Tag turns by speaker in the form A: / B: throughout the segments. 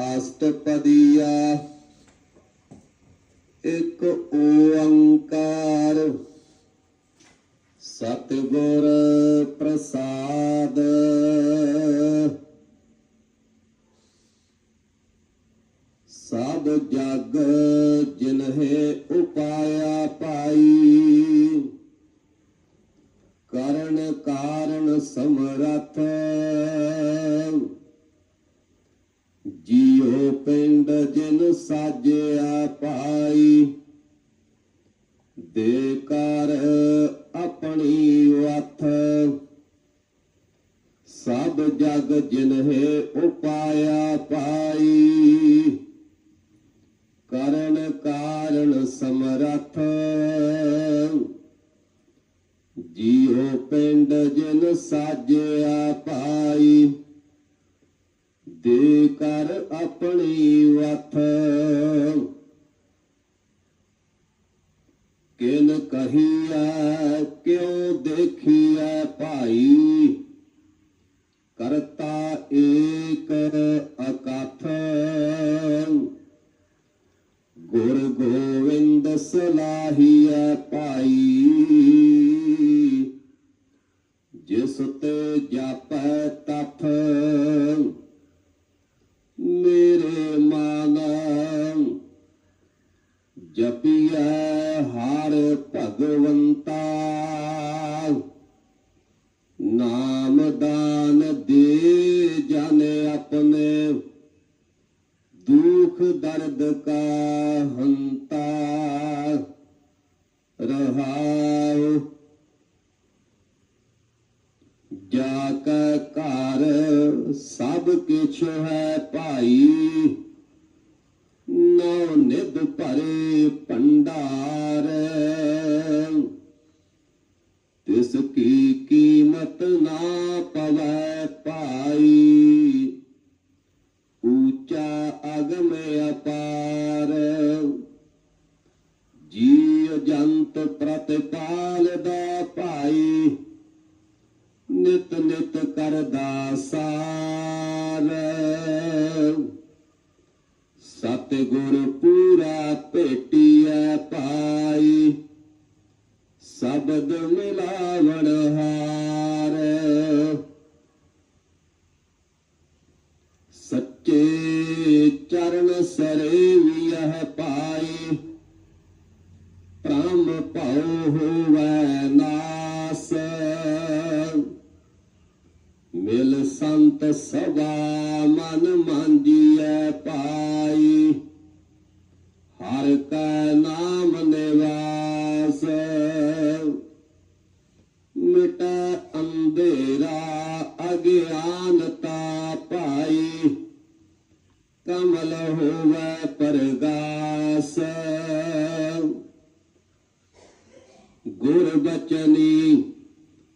A: ਅਸ਼ਟਪਦੀਆ। ਇੱਕ ਓੰਕਾਰ। ਸਤਿਗੁਰ ਪ੍ਰਸਾਦ। ਸਾਜਿਆ ਪਾਈ ਦੇ ਕਰ ਆਪਣੀ ਵਥ। ਸਭ ਜਗ ਜਿਨਹਿ ਉਪਾਇਆ ਪਾਈ। ਕਰਨ ਕਾਰਨ ਸਮਰਥ। ਜੀਉ ਪਿੰਡ ਜਿਨ ਸਾਜਿਆ ਪਾਈ ਕਰ ਆਪਣੀ ਵਥ ਕਿਨ ਕਹੀਐ ਕਿਉ ਦੇਖੀਐ ਭਾਈ? ਦੁਖ ਦਰਦ ਕਾ ਹੰਤਾ, ਰਹਾਉ। ਜਾ ਕੈ ਘਰ ਸਭ ਕਿਛ ਹੈ ਭਾਈ ਨੌ ਨਿਧ ਭਰੇ ਸਤਿਗੁਰ ਪੂਰਾ ਭੇਟੀਐ ਪਾਈ। ਸ਼ਬਦ ਮਿਲਾਵਣ ਹਾਰ। ਸੱਚੇ ਚਰਨ ਸਰੇਵੀਐ ਪਾਈ। ਪ੍ਰਮ ਭਉ ਹੋਵੈ ਨਾਸ। ਮਿਲ ਸੰਤ ਸਦਾ ਮਨ ਮੰਜੀਐ ਪਾਈ। ਹਰ ਨਾਮ ਨਿਵਾਸ। ਮਿਟ ਅੰਧੇਰਾ ਅਗਿਆਨਤਾ ਪਾਈ। ਕਮਲ ਹੋਵੈ ਪਰਗਾਸ। ਗੁਰ ਬਚਨੀ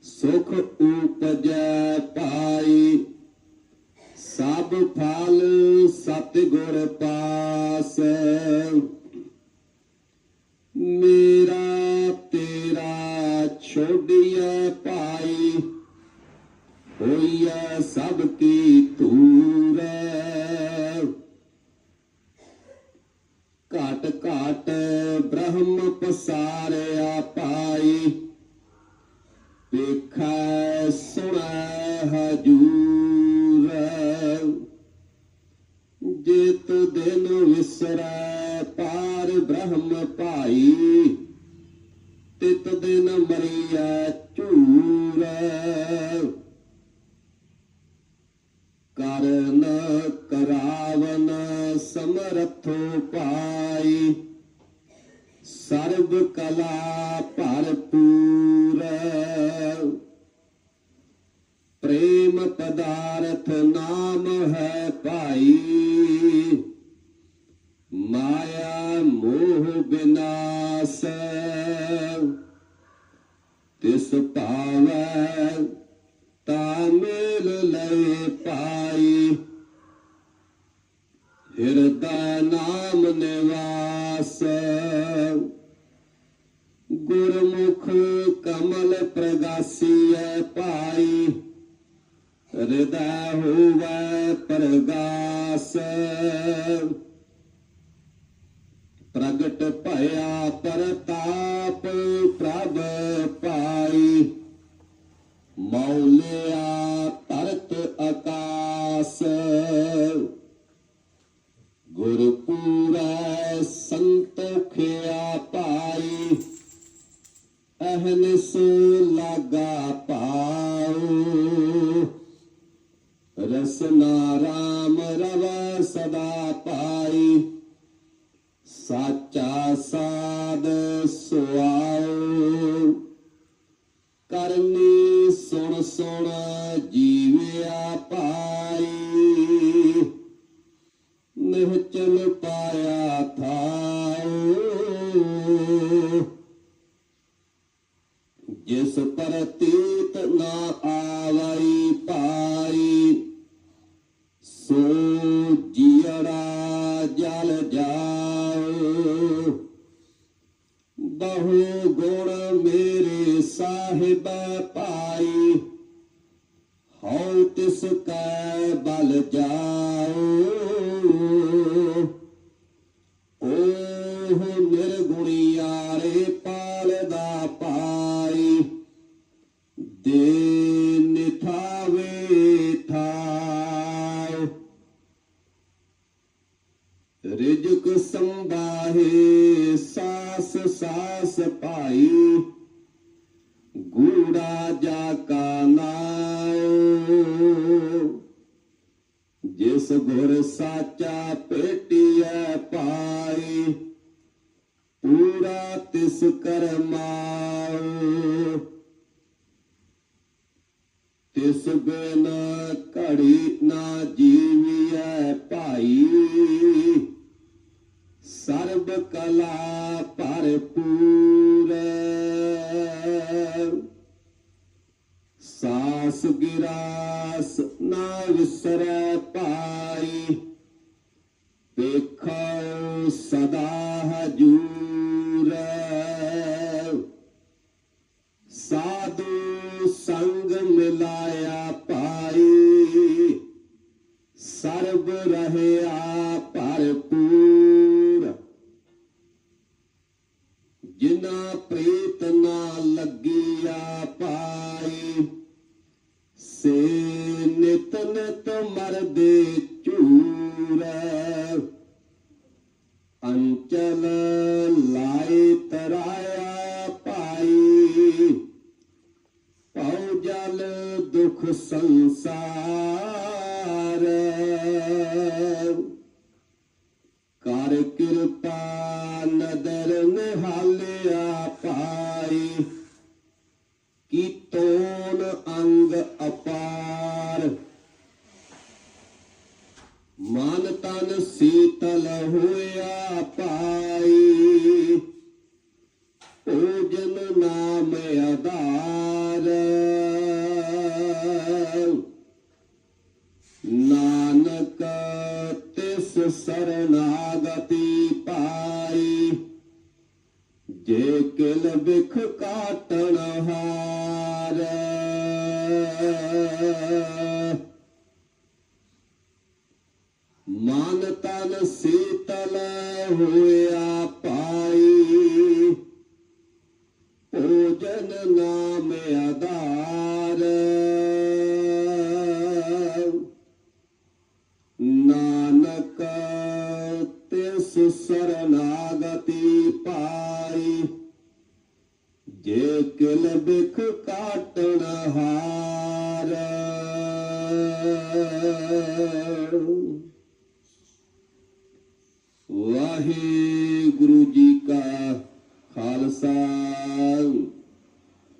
A: ਸੁਖ ਉਪਜੈ ਪਾਈ। ਸਭ ਫਲ ਸਤਿਗੁਰ ਪਾਸ। ਕੀ ਧੂਰੈ ਘਾਟ ਘਾਟ ਬ੍ਰਹਮ ਪਸਾਰਿਆ ਪਾਈ। ਵੇਖੈ ਸੁਣੈ ਹਜੂਰ। ਜਿਤ ਦਿਨ ਵਿਸਰੈ ਪਾਰ ਬ੍ਰਹਮ ਭਾਈ। ਤਿਤ ਦਿਨ ਮਰੀਐ ਝੂਰ। ਕਰਨ ਕਰਾਵਨ ਸਮਰਥੋ ਪਾਈ ਸਰਬ ਕਲਾ ਭਰਪੂਰ ਪ੍ਰੇਮ ਪਦਾਰਥ ਨਾਮ ਹੈ ਭਾਈ। ਮਾਇਆ ਮੋਹ ਬਿਨਾਸ਼। ਤਿਸ ਭਾਵੈ ਤਾ ਮੇਲ ਲੈ ਪਾਈ। ਹਿਰਦਾ ਨਾਮ ਨਿਵਾਸ ਗੁਰਮੁਖ ਕਮਲ ਪ੍ਰਗਾਸੀਐ ਪਾਈ ਹਿਰਦੈ ਹੋਵੈ ਪ੍ਰਗਾਸ। ਪ੍ਰਗਟ ਭਇਆ ਪ੍ਰਤਾਪ ਪ੍ਰਭ ਪਾਈ। ਮੌਲਿਆ ਤਰਤ ਆਕਾਸ। ਗੁਰ ਪੂਰੈ ਸੰਤੋਖਿਆ ਪਾਈ ਅਹਨਿਸ ਲਾਗਾ ਪਾਉ ਰਸਨਾ ਰਾਮ ਰਵ ਸਦਾ ਪਾਈ, ਸਾਚਾ ਸਾਧ ਸੁਆਉ ਕਰਨੀ ਸੁਣ ਸੁਣ ਜੀ ਨਿਹਚਲ ਪਾਇਆ ਥਾਉ। ਜਿਸ ਪ੍ਰਤੀਤ ਨਾ ਆਵਈ ਪਾਈ, ਸੋ ਜੀੜਾ ਜਲ ਜਾਉ। ਬਹੁ ਗੁਣ ਮੇਰੇ ਸਾਹਿਬ ਪਾਈ, ਹਉ ਤਿਸ ਕੈ ਬਲ ਜਾ ਰਿਜਕ ਸੰਭਾਹੇ, ਸਾਸ ਸਾਸ ਪਾਈ ਗੂੜਾ ਜਾ ਕਾ ਨਾਉ ਜਿਸ ਗੁਰ ਸਾਚਾ ਪੇਟੀਐ ਪਾਈ, ਪੂਰਾ ਤਿਸ ਕਰਮਾਉ ਤਿਸ ਬਿਨ ਘੜੀ ਨਾ ਜੀਵੀਐ ਭਾਈ। ਸਰਬ ਕਲਾ ਭਰਪੂਰ। ਸਾਸ ਗਿਰਾਸ ਨਾ ਵਿਸਰੈ ਪਾਈ। ਵੇਖੋ ਸਦਾ ਲੱਗਿਆ ਪਾਈ। ਸੇ ਨਿਤ ਨਿਤ ਮਰਦੇ ਝੂਰ ਅੰਚਲ ਲਾਇ ਤਰਾਇਆ ਪਾਈ। ਪਉ ਜਲ ਦੁਖ ਸੰਸਾਰ। ਕਰ ਕਿਰਪਾ ਨਦਰ ਨਿਹਾਲਿਆ ਪਾਈ। ਕੀ ਅੰਗ ਅਪਾਰ। ਮਨ ਤਨ ਸੀਤਲ ਹੋਇਆ ਪਾਈ ਭੋਜਨ ਨਾਮ ਆਧਾਰ। ਨਾਨਕ ਤਿਸ ਸਰਨਾਗਤੀ ਪਾਈ। ਜੇ ਕਿਲ ਬਿਖ ਕਾਟਣ ਹਾਰ। ਮਨ ਤਨ ਸੀਤਲ ਹੋਇਆ ਪਾਈ। ਭੋਜਨ ਨਾਮ ਆਧਾਰ। ਨਾਨਕ ਤਿਸ ਸਰਨਾਗਤੀ ਜੇ ਕਿਲ ਬਿਖ ਕਾਟਣ ਹਾਰ ਵਾਹਿਗੁਰੂ ਜੀ ਕਾ ਖਾਲਸਾ